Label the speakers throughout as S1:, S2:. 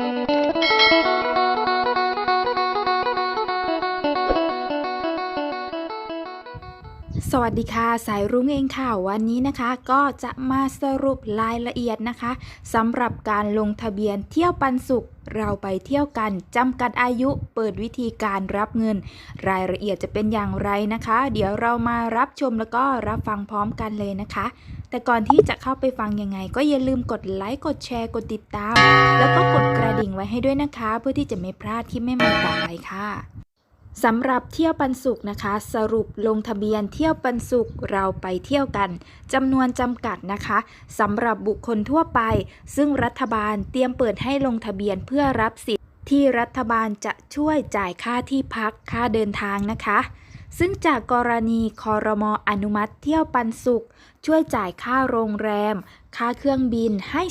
S1: สวัสดีค่ะ สายรุ้งเองค่ะ วันนี้นะคะก็จะมาสรุปรายละเอียดนะคะสำหรับการลงทะเบียนเที่ยวปันสุขเราไปเที่ยวกันจำกัดอายุเปิดวิธีการรับเงิน รายละเอียดจะเป็นอย่างไรนะคะ เดี๋ยวเรามารับชมแล้วก็รับฟังพร้อมกันเลยนะคะ แต่ก่อนที่จะเข้าไปฟังยังไง ก็อย่าลืมกดไลค์ กดแชร์ กดติดตาม แล้วก็กดกระดิ่งไว้ให้ด้วยนะคะ เพื่อที่จะไม่พลาดที่ไม่ม่ต่อไปค่ะสำหรับเที่ยวปันสุขนะคะ สรุปลงทะเบียนเที่ยวปันสุขเราไปเที่ยวกันจำนวนจำกัดนะคะสำหรับบุคคลทั่วไป ซึ่งรัฐบาลเตรียมเปิดให้ลงทะเบียนเพื่อรับสิทธิ์ที่รัฐบาลจะช่วยจ่ายค่าที่พักค่าเดินทางนะคะ ซึ่งจากกรณีคอรมออนุมัติเที่ยวปันสุข ช่วยจ่ายค่าโรงแรม ค่าเครื่องบินให้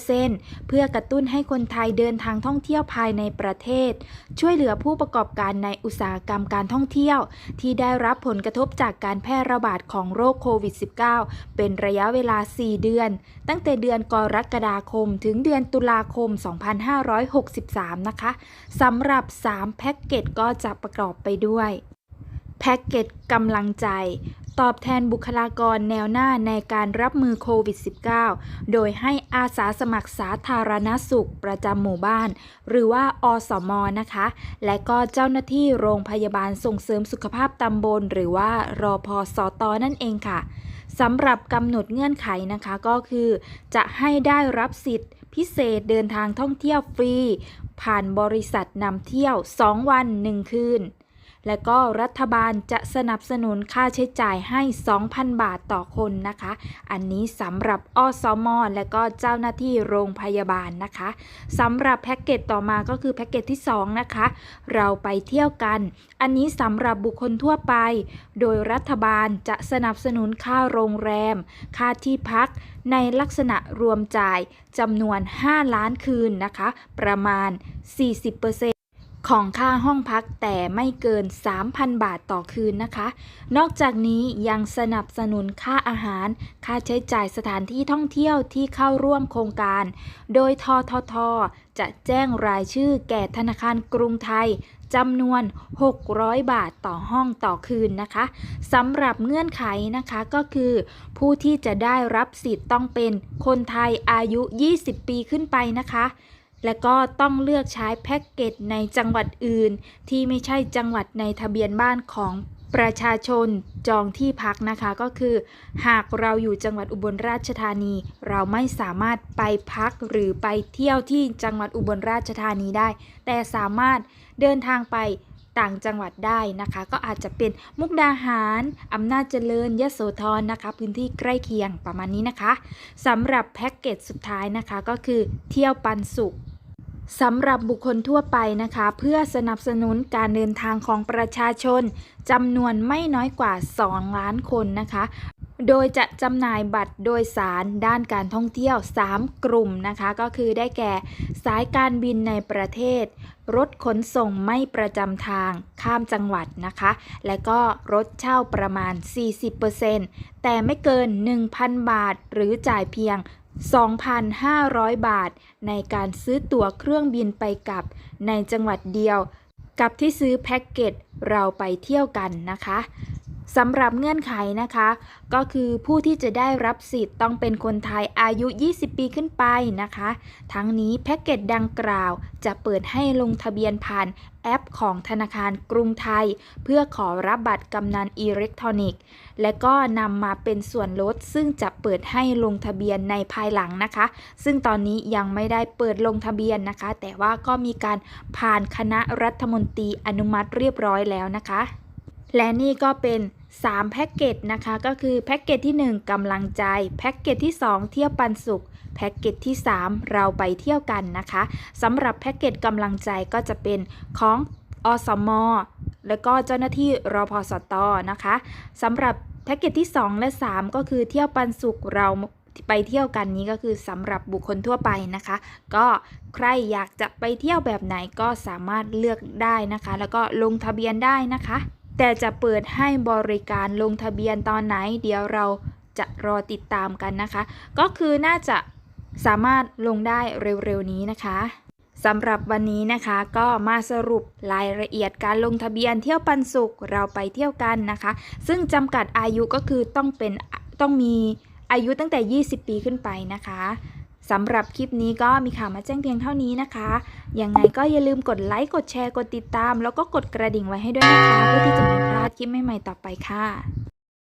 S1: 40%เพื่อกระตุ้นให้คนไทยเดินทางท่องเที่ยวภายในประเทศ ช่วยเหลือผู้ประกอบการในอุตสาหกรรมการท่องเที่ยว ที่ได้รับผลกระทบจากการแพร่ระบาดของโรคโควิด -19 เป็นระยะเวลา 4 เดือน ตั้งแต่เดือนกรกฎาคม ถึงเดือนตุลาคม 2563 นะคะสำหรับ 3 แพ็กเกจก็จะประกอบไปด้วยแพ็กเกจกำลังใจ ตอบแทนบุคลากรแนวหน้าในการรับมือโควิด -19 โดยให้อาสาสมัครสาธารณสุขประจำหมู่บ้าน หรือว่าอสมนะคะ และก็เจ้าหน้าที่โรงพยาบาลส่งเสริมสุขภาพตำบล หรือว่ารอพอสตอนั่นเองค่ะสำหรับกำหนดเงื่อนไขนะคะก็คือ จะให้ได้รับสิทธิ์ พิเศษเดินทางท่องเที่ยวฟรี ผ่านบริษัทนำเที่ยว 2 วัน 1 คืน และก็รัฐบาลจะสนับสนุนค่าใช้จ่ายให้ 2,000 บาทต่อคนนะคะ อันนี้สำหรับอสมและก็เจ้าหน้าที่โรงพยาบาลนะคะสำหรับแพ็กเกจต่อมาก็คือแพ็กเกจที่ 2 นะคะ เราไปเที่ยวกัน อันนี้สำหรับบุคคลทั่วไป โดยรัฐบาลจะสนับสนุนค่าโรงแรม ค่าที่พักในลักษณะรวมจ่ายจำนวน 5 ล้านคืนนะคะ ประมาณ 40% ของค่าห้องพักแต่ไม่เกิน 3,000 บาทต่อคืนนะคะ นอกจากนี้ยังสนับสนุนค่าอาหาร ค่าใช้จ่ายสถานที่ท่องเที่ยวที่เข้าร่วมโครงการ โดยททท จะแจ้งรายชื่อแก่ธนาคารกรุงไทยจำนวน 600 บาทต่อห้องต่อคืนนะคะสำหรับเงื่อนไขนะคะก็คือ ผู้ที่จะได้รับสิทธิ์ต้องเป็นคนไทยอายุ 20 ปีขึ้นไปนะคะ และก็ต้องเลือกใช้แพ็กเกจในจังหวัดอื่น ที่ไม่ใช่จังหวัดในทะเบียนบ้านของประชาชนจองที่พักนะคะก็คือ หากเราอยู่จังหวัดอุบลราชธานี เราไม่สามารถไปพักหรือไปเที่ยวที่จังหวัดอุบลราชธานีได้ แต่สามารถเดินทางไปต่างจังหวัดได้นะคะ ก็อาจจะเป็นมุกดาหารอำนาจเจริญยโสธรนะคะ พื้นที่ใกล้เคียงประมาณนี้นะคะสำหรับแพ็กเกจสุดท้ายนะคะก็คือเที่ยวปันสุข สำหรับบุคคลทั่วไปนะคะ เพื่อสนับสนุนการเดินทางของประชาชนจำนวนไม่น้อยกว่า 2 ล้านคนนะคะ โดยจะจำหน่ายบัตรโดยสารด้านการท่องเที่ยว 3 กลุ่มนะคะ ก็คือได้แก่สายการบินในประเทศ รถขนส่งไม่ประจำทางข้ามจังหวัดนะคะ และก็รถเช่าประมาณ 40%แต่ไม่เกิน 1,000 บาท หรือจ่ายเพียง 2,500 บาท ในการซื้อตั๋วเครื่องบินไปกลับ ในจังหวัดเดียว กับที่ซื้อแพ็กเกจเราไปเที่ยวกันนะคะ สำหรับเงื่อนไขนะคะ ก็คือผู้ที่จะได้รับสิทธิ์ต้องเป็นคนไทยอายุ 20 ปีขึ้นไปนะคะ ทั้งนี้แพ็กเกจดังกล่าว จะเปิดให้ลงทะเบียนผ่านแอปของธนาคารกรุงไทย เพื่อขอรับบัตรกำนันอิเล็กทรอนิกส์ และก็นำมาเป็นส่วนลด ซึ่งจะเปิดให้ลงทะเบียนในภายหลังนะคะ ซึ่งตอนนี้ยังไม่ได้เปิดลงทะเบียนนะคะ แต่ว่าก็มีการผ่านคณะรัฐมนตรีอนุมัติเรียบร้อยแล้วนะคะ และนี่ก็เป็น 3 แพ็กเกจนะคะ ก็คือแพ็กเกจที่ 1กำลังใจ แพ็กเกจที่ 2 เที่ยวปันสุข แพ็กเกจที่ 3 เราไปเที่ยวกันนะคะสำหรับแพ็กเกจกำลังใจก็จะเป็นของอสมแล้วก็เจ้าหน้าที่รอพสตนะคะสำหรับแพ็กเกจที่ 2 และ 3 ก็คือเที่ยวปันสุขเราไปเที่ยวกันนี้ก็คือสำหรับบุคคลทั่วไปนะคะ ก็ใครอยากจะไปเที่ยวแบบไหนก็สามารถเลือกได้นะคะ แล้วก็ลงทะเบียนได้นะคะ แต่จะเปิดให้บริการลงทะเบียนตอนไหน เดี๋ยวเราจะรอติดตามกันนะคะ ก็คือน่าจะสามารถลงได้เร็วๆนี้นะคะสำหรับวันนี้นะคะก็มาสรุปรายละเอียดการลงทะเบียนเที่ยวปันสุขเราไปเที่ยวกันนะคะ ซึ่งจำกัดอายุก็คือต้องเป็นต้องมีอายุตั้งแต่ 20 ปีขึ้นไปนะคะ สำหรับคลิปนี้ก็มีข่าวมาแจ้งเพียงเท่านี้นะคะ ยังไงก็อย่าลืมกดไลค์ กดแชร์ กดติดตาม แล้วก็กดกระดิ่งไว้ให้ด้วยนะคะ เพื่อที่จะไม่พลาดคลิปใหม่ๆต่อไปค่ะ